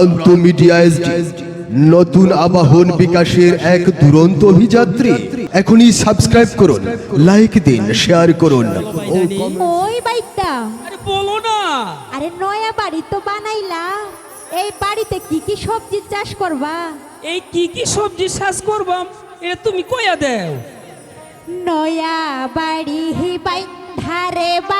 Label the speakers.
Speaker 1: প্রান্ত media SD নতুন আবাহন বিকাশের এক দুরন্ত অভিযাত্রী। এখনই সাবস্ক্রাইব করুন লাইক দিন শেয়ার করুন।
Speaker 2: ওই বাইকটা।
Speaker 3: আরে বলো না।
Speaker 2: আরে নয়া বাড়ি তো বানাইলা। এই বাড়িতে কি কি সবজি চাষ করবা?
Speaker 3: এই কি কি সবজি চাষ করবাম এটা তুমি কইয়া দেও।
Speaker 2: নয়া বাড়ি হি বাই ধারে বা